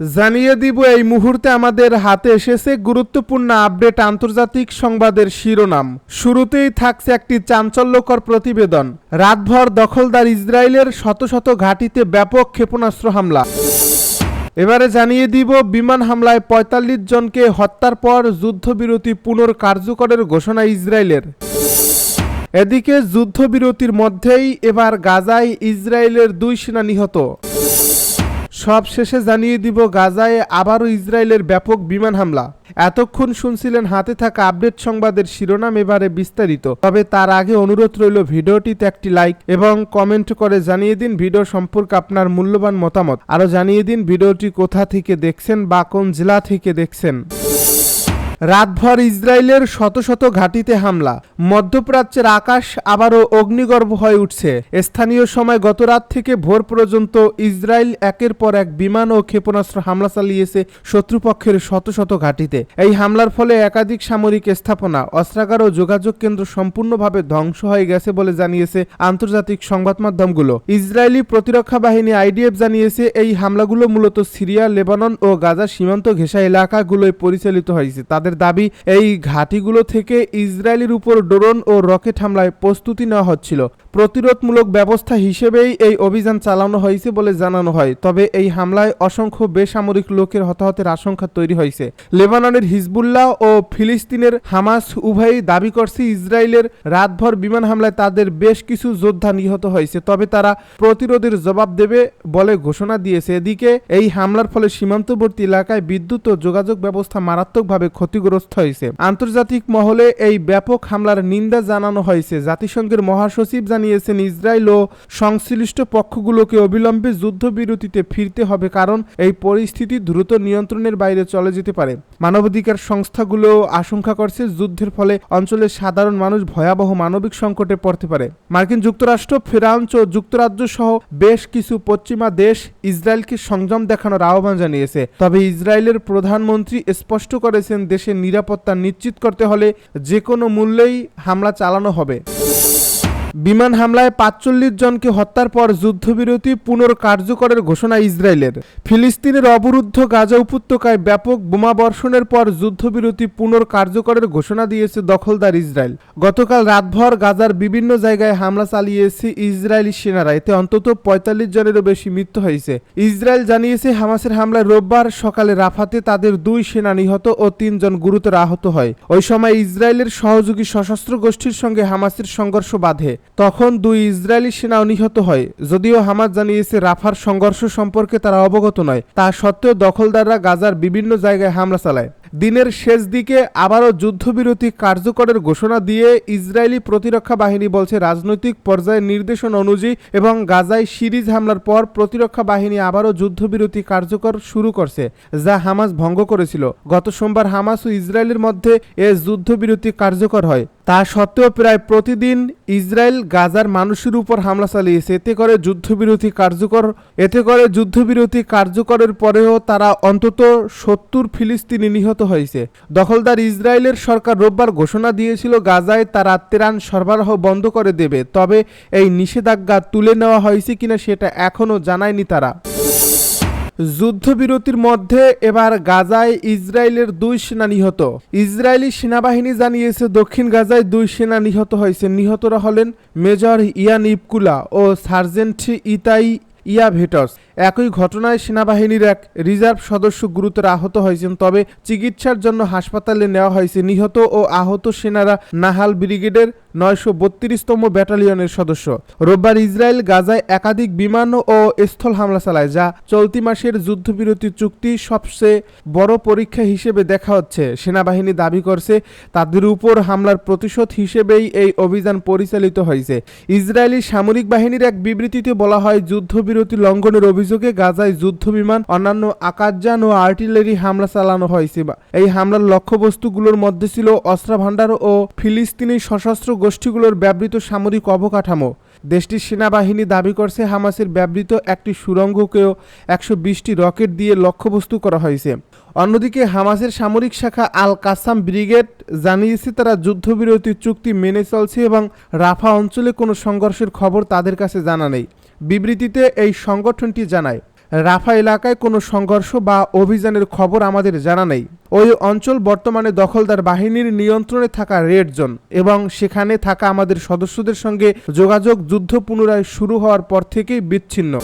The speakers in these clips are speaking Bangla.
জানিয়ে দিব, এই মুহূর্তে আমাদের হাতে এসেছে গুরুত্বপূর্ণ আপডেট আন্তর্জাতিক সংবাদের শিরোনাম। শুরুতেই থাকছে একটি চাঞ্চল্যকর প্রতিবেদন। রাতভর দখলদার ইসরায়েলের শত শত ঘাঁটিতে ব্যাপক ক্ষেপণাস্ত্র হামলা। এবারে জানিয়ে দিব, বিমান হামলায় ৪৫ জনকে হত্যার পর যুদ্ধবিরতি পুনর্কার্যকরের ঘোষণা ইসরায়েলের। এদিকে যুদ্ধবিরতির মধ্যেই এবার গাজায় ইসরায়েলের দুই সেনা নিহত। সব শেষে জানিয়ে দিব, গাজায় আবারও ইসরায়েলের ব্যাপক বিমান হামলা। এতক্ষণ শুনছিলেন হাতে থাকা আপডেট সংবাদের শিরোনাম এবারে বিস্তারিত। তবে তার আগে অনুরোধ রইল ভিডিওটিতে একটি লাইক এবং কমেন্ট করে জানিয়ে দিন ভিডিও সম্পর্কে আপনার মূল্যবান মতামত। আরও জানিয়ে দিন ভিডিওটি কোথা থেকে দেখছেন বা কোন জেলা থেকে দেখছেন। রাতভর ইসরায়েলের শত শত ঘাঁটিতে হামলা। মধ্যপ্রাচ্যের আকাশ আবারও অগ্নিগর্ভ হয়ে উঠছে। স্থানীয় সময় গত রাত থেকে ভোর পর্যন্ত ইসরায়েল একের পর এক বিমান ও ক্ষেপণাস্ত্র হামলা চালিয়েছে শত্রুপক্ষের শত শত ঘাঁটিতে। এই হামলার ফলে একাধিক সামরিক স্থাপনা, অস্ত্রাগার ও যোগাযোগ কেন্দ্র সম্পূর্ণভাবে ধ্বংস হয়ে গেছে বলে জানিয়েছে আন্তর্জাতিক সংবাদ মাধ্যমগুলো। ইসরায়েলি প্রতিরক্ষা বাহিনী আইডিএফ জানিয়েছে, এই হামলাগুলো মূলত সিরিয়া, লেবানন ও গাজা সীমান্ত ঘেঁষা এলাকাগুলোয় পরিচালিত হয়েছে। তাদের দাবি এই ঘাঁটিগুলো থেকে ইসরায়েলের উপর ড্রোন ও রকেট হামলায় প্রস্তুতি নেওয়া হচ্ছিল। প্রতিরোধমূলক ব্যবস্থা হিসেবেই এই অভিযান চালানো হয়েছে বলে জানানো হয়। তবে এই হামলায় অসংখ্য বেসামরিক লোকের হতাহতের আশঙ্কা তৈরি হয়েছে। লেবাননের হিজবুল্লাহ ও ফিলিস্তিনের হামাস উভয়ই দাবি করছে, ইসরায়েলের রাতভর বিমান হামলায় তাদের বেশ কিছু যোদ্ধা নিহত হয়েছে। তবে তারা প্রতিরোধের জবাব দেবে বলে ঘোষণা দিয়েছে। এদিকে এই হামলার ফলে সীমান্তবর্তী এলাকায় বিদ্যুৎ ও যোগাযোগ ব্যবস্থা মারাত্মকভাবে ক্ষতিগ্রস্ত হয়েছে। আন্তর্জাতিক মহলে এই ব্যাপক হামলার নিন্দা জানানো হয়েছে। জাতিসংঘের মহাসচিব জানিয়েছেন, ইসরায়েল ও সংশ্লিষ্ট পক্ষগুলোকে অবিলম্বে যুদ্ধবিরতিতে ফিরতে হবে কারণ এই পরিস্থিতি দ্রুত নিয়ন্ত্রণের বাইরে চলে যেতে পারে। মানবাধিকার সংস্থাগুলো আশঙ্কা করছে, যুদ্ধের ফলে অঞ্চলের সাধারণ মানুষ ভয়াবহ মানবিক সংকটে পড়তে পারে। মার্কিন যুক্তরাষ্ট্র, ফ্রান্স ও যুক্তরাজ্য সহ বেশ কিছু পশ্চিমা দেশ ইসরায়েলকে সংযম দেখানোর আহ্বান জানিয়েছে। তবে ইসরায়েলের প্রধানমন্ত্রী স্পষ্ট করেছেন, দেশের নিরাপত্তা নিশ্চিত করতে হলে যে কোনো মূল্যেই হামলা চালানো হবে। বিমান হামলায় পাঁচচল্লিশ জনকে হত্যার পর যুদ্ধবিরতি পুনর্কার্যকরের ঘোষণা ইসরায়েলের। ফিলিস্তিনের অবরুদ্ধ গাজা উপত্যকায় ব্যাপক বোমাবর্ষণের পর যুদ্ধবিরতি পুনর্কার্যকরের ঘোষণা দিয়েছে দখলদার ইসরায়েল। গতকাল রাতভর গাজার বিভিন্ন জায়গায় হামলা চালিয়েছে ইসরায়েলি সেনারা। এতে অন্তত পঁয়তাল্লিশ জনেরও বেশি মৃত্যু হয়েছে। ইসরায়েল জানিয়েছে, হামাসের হামলায় রোববার সকালে রাফাতে তাদের দুই সেনা নিহত ও তিনজন গুরুতর আহত হয়। ওই সময় ইসরায়েলের সহযোগী সশস্ত্র গোষ্ঠীর সঙ্গে হামাসের সংঘর্ষ বাধে। তখন দুই ইসরায়েলি সেনাও নিহত হয়, যদিও হামাস জানিয়েছে রাফার সংঘর্ষ সম্পর্কে তারা অবগত নয়। তা সত্ত্বেও দখলদাররা গাজার বিভিন্ন জায়গায় হামলা চালায়। দিনের শেষ দিকে আবারও যুদ্ধবিরতি কার্যকরের ঘোষণা দিয়ে ইসরায়েলি প্রতিরক্ষা বাহিনী বলছে, রাজনৈতিক পর্যায়ে নির্দেশনা অনুযায়ী এবং গাজায় সিরিজ হামলার পর প্রতিরক্ষা বাহিনী আবারও যুদ্ধবিরতি কার্যকর শুরু করছে, যা হামাস ভঙ্গ করেছিল। গত সোমবার হামাস ও ইসরায়েলের মধ্যে এ যুদ্ধবিরতি কার্যকর হয়। তা সত্ত্বেও প্রায় প্রতিদিন ইসরায়েল গাজার মানুষের উপর হামলা চালিয়েছে। এতে করে যুদ্ধবিরতি কার্যকর, এতে করে যুদ্ধবিরতি কার্যকরের পরেও তারা অন্তত সত্তর ফিলিস্তিনি নিহত হয়েছে। দখলদার ইসরায়েলের সরকার রোববার ঘোষণা দিয়েছিল গাজায় তারা তেরান সরবরাহ বন্ধ করে দেবে। তবে এই নিষেধাজ্ঞা তুলে নেওয়া হয়েছে কিনা সেটা এখনও জানায়নি তারা। যুদ্ধবিরতির মধ্যে এবার গাজায় ইসরায়েলের দুই সেনা নিহত। ইসরায়েলি সেনাবাহিনী জানিয়েছে, দক্ষিণ গাজায় দুই সেনা নিহত হয়েছে। নিহতরা হলেন মেজর ইয়ান ইবকুলা ও সার্জেন্ট ইতাই ইয়া ভেটস একই ঘটনায় সেনাবাহিনীর এক রিজার্ভ সদস্য গুরুতর আহত হয়েছেন, তবে চিকিৎসার জন্য হাসপাতালে নেওয়া হয়েছে। নিহত ও আহত সেনারা নাহাল ব্রিগেডের নয়শো বত্রিশতম ব্যাটালিয়নের সদস্য। রোববার ইসরায়েল গাজায় একাধিক বিমান ও স্থল হামলা চালায়, যা চলতি মাসের যুদ্ধবিরতি চুক্তি সবচেয়ে বড় পরীক্ষা হিসেবে দেখা হচ্ছে। সেনাবাহিনী দাবি করছে, তাদের উপর হামলার প্রতিশোধ হিসেবেই এই অভিযান পরিচালিত হয়েছে। ইসরায়েলি সামরিক বাহিনীর এক বিবৃতিতে বলা হয়, যুদ্ধবিরতি লঙ্ঘনের অভিযোগে গাজায় যুদ্ধ বিমান, অন্যান্য আকাশযান ও আর্টিলারি হামলা চালানো হয়েছে এই হামলার লক্ষ্যবস্তুগুলোর মধ্যে ছিল অস্ত্র ভাণ্ডার ও ফিলিস্তিনি সশস্ত্র গোষ্ঠীগুলোর ব্যবহৃত সামরিক অবকাঠামো। দেশটির সেনাবাহিনী দাবি করছে, হামাসের ব্যবহৃত একটি সুড়ঙ্গকেও একশো বিশটি রকেট দিয়ে লক্ষ্যবস্তু করা হয়েছে। অন্যদিকে, হামাসের সামরিক শাখা আল কাসাম ব্রিগেড জানিয়েছে, তারা যুদ্ধবিরতি চুক্তি মেনে চলছে এবং রাফা অঞ্চলে কোনো সংঘর্ষের খবর তাদের কাছে জানা নেই। বিবৃতিতে এই সংগঠনটি জানায়, রাফা এলাকায় কোনো সংঘর্ষ বা অভিযানের খবর আমাদের জানা নেই। ওই অঞ্চল বর্তমানে দখলদার বাহিনীর নিয়ন্ত্রণে থাকা রেড জোন এবং সেখানে থাকা আমাদের সদস্যদের সঙ্গে যোগাযোগ যুদ্ধ পুনরায় শুরু হওয়ার পর থেকেই বিচ্ছিন্ন।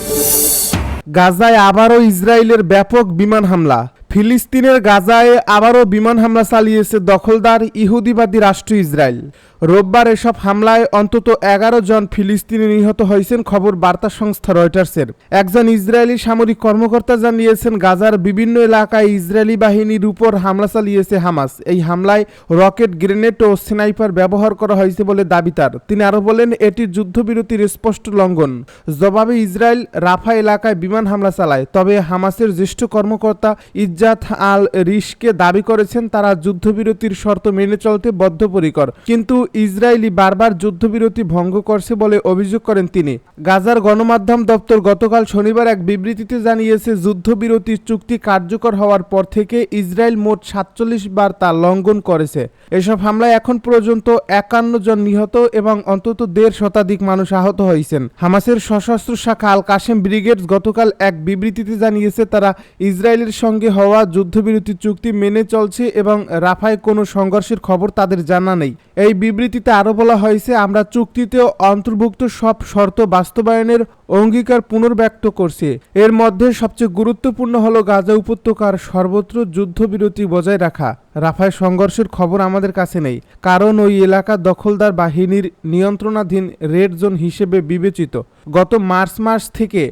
গাজায় আবারও ইসরায়েলের ব্যাপক বিমান হামলা। ফিলিস্তিনের গাজায় আবারও বিমান হামলা চালিয়েছে দখলদার ইহুদিবাদী রাষ্ট্র ইসরায়েল। রোববার এসব হামলায় অন্তত এগারো জন ফিলিস্তিনি নিহত হয়েছেন, খবর বার্তা সংস্থা রয়টার্সের। একজন ইসরায়েলি সামরিক কর্মকর্তা জানিয়েছেন, গাজার বিভিন্ন এলাকায় ইসরায়েলি বাহিনীর উপর হামলা চালিয়েছে হামাস। এই হামলায় রকেট, গ্রেনেড ও স্নাইপার ব্যবহার করা হয়েছে বলে দাবি তার। তিনি আরও বলেন, এটি যুদ্ধবিরতির স্পষ্ট লঙ্ঘন। জবাবে ইসরায়েল রাফা এলাকায় বিমান হামলা চালায়, তবে হামাসের জ্যেষ্ঠ কর্মকর্তা ইজ্জাত আল রিশকে দাবি করেছেন, তারা যুদ্ধবিরতির শর্ত মেনে চলতে বদ্ধপরিকর। কিন্তু ইসরায়েলি বারবার যুদ্ধবিরতি ভঙ্গ করছে বলে অভিযোগ করেন তিনি। গাজার গণমাধ্যম দপ্তর গতকাল শনিবার এক বিবৃতিতে জানিয়েছে, যুদ্ধবিরতি চুক্তি কার্যকর হওয়ার পর থেকে ইসরায়েল মোট সাতচল্লিশ বার তা লঙ্ঘন করেছে। এসব হামলায় এখন পর্যন্ত একান্ন জন নিহত এবং অন্তত দেড় শতাধিক মানুষ আহত হয়েছেন। হামাসের সশস্ত্র শাখা আল কাশেম ব্রিগেড গতকাল এক বিবৃতিতে জানিয়েছে, তারা ইসরায়েলের সঙ্গে হওয়া যুদ্ধবিরতি চুক্তি মেনে চলছে এবং রাফায় কোনো সংঘর্ষের খবর তাদের জানা নেই। এই বিবৃতিতে আরও বলা হয়েছে, আমরা চুক্তিতে অন্তর্ভুক্ত সব শর্ত বাস্তবায়নের অঙ্গীকার পুনর্ব্যক্ত করছি। এর মধ্যে সবচেয়ে গুরুত্বপূর্ণ হলো গাজা উপত্যকার সর্বত্র যুদ্ধবিরতি বজায় রাখা। রাফায় সংঘর্ষের খবর আমাদের কাছে নেই, কারণ ওই এলাকা দখলদার বাহিনীর নিয়ন্ত্রণাধীন রেড জোন হিসেবে বিবেচিত। গত মার্চ মাস থেকে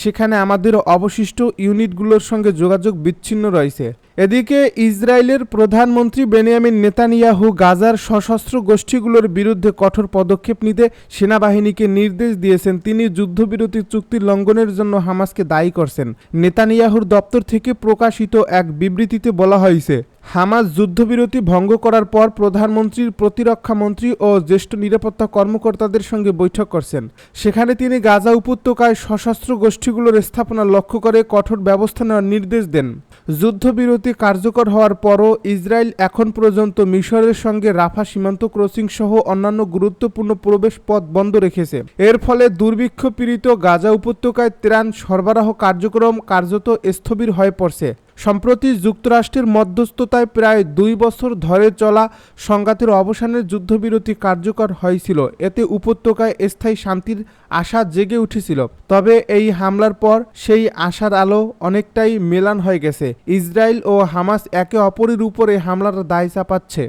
সেখানে আমাদের অবশিষ্ট ইউনিটগুলোর সঙ্গে যোগাযোগ বিচ্ছিন্ন রয়েছে। এদিকে ইসরায়েলের প্রধানমন্ত্রী বেনিয়ামিন নেতানিয়াহু গাজার সশস্ত্র গোষ্ঠীগুলোর বিরুদ্ধে কঠোর পদক্ষেপ নিতে সেনাবাহিনীকে নির্দেশ দিয়েছেন। তিনি যুদ্ধবিরতি চুক্তি লঙ্ঘনের জন্য হামাসকে দায়ী করছেন। নেতানিয়াহুর দপ্তর থেকে প্রকাশিত এক বিবৃতিতে বলা হয়েছে, হামাস যুদ্ধবিরতি ভঙ্গ করার পর প্রধানমন্ত্রীর প্রতিরক্ষা মন্ত্রী ও জ্যেষ্ঠ নিরাপত্তা কর্মকর্তাদের সঙ্গে বৈঠক করছেন। সেখানে তিনি গাজা উপত্যকায় সশস্ত্র গোষ্ঠীগুলোর স্থাপনা লক্ষ্য করে কঠোর ব্যবস্থা নেওয়ার নির্দেশ দেন। যুদ্ধবিরতি কার্যকর হওয়ার পরও ইসরায়েল এখন পর্যন্ত মিশরের সঙ্গে রাফা সীমান্ত ক্রসিং সহ অন্যান্য গুরুত্বপূর্ণ প্রবেশ পথ বন্ধ রেখেছে। এর ফলে দুর্ভিক্ষ পীড়িত গাজা উপত্যকায় ত্রাণ সরবরাহ কার্যক্রম কার্যত স্থবির হয়ে পড়ছে। সম্প্রতি যুক্তরাষ্ট্রের মধ্যস্থতায় প্রায় দুই বছর ধরে চলা সংঘাতের অবসানের যুদ্ধবিরতি কার্যকর হয়েছিল। এতে উপত্যকায় স্থায়ী শান্তির আশা জেগে উঠেছিল। তবে এই হামলার পর সেই আশার আলো অনেকটাই মেলান হয়ে গেছে। ইসরায়েল ও হামাস একে অপরের উপরে হামলার দায় চাপাচ্ছে।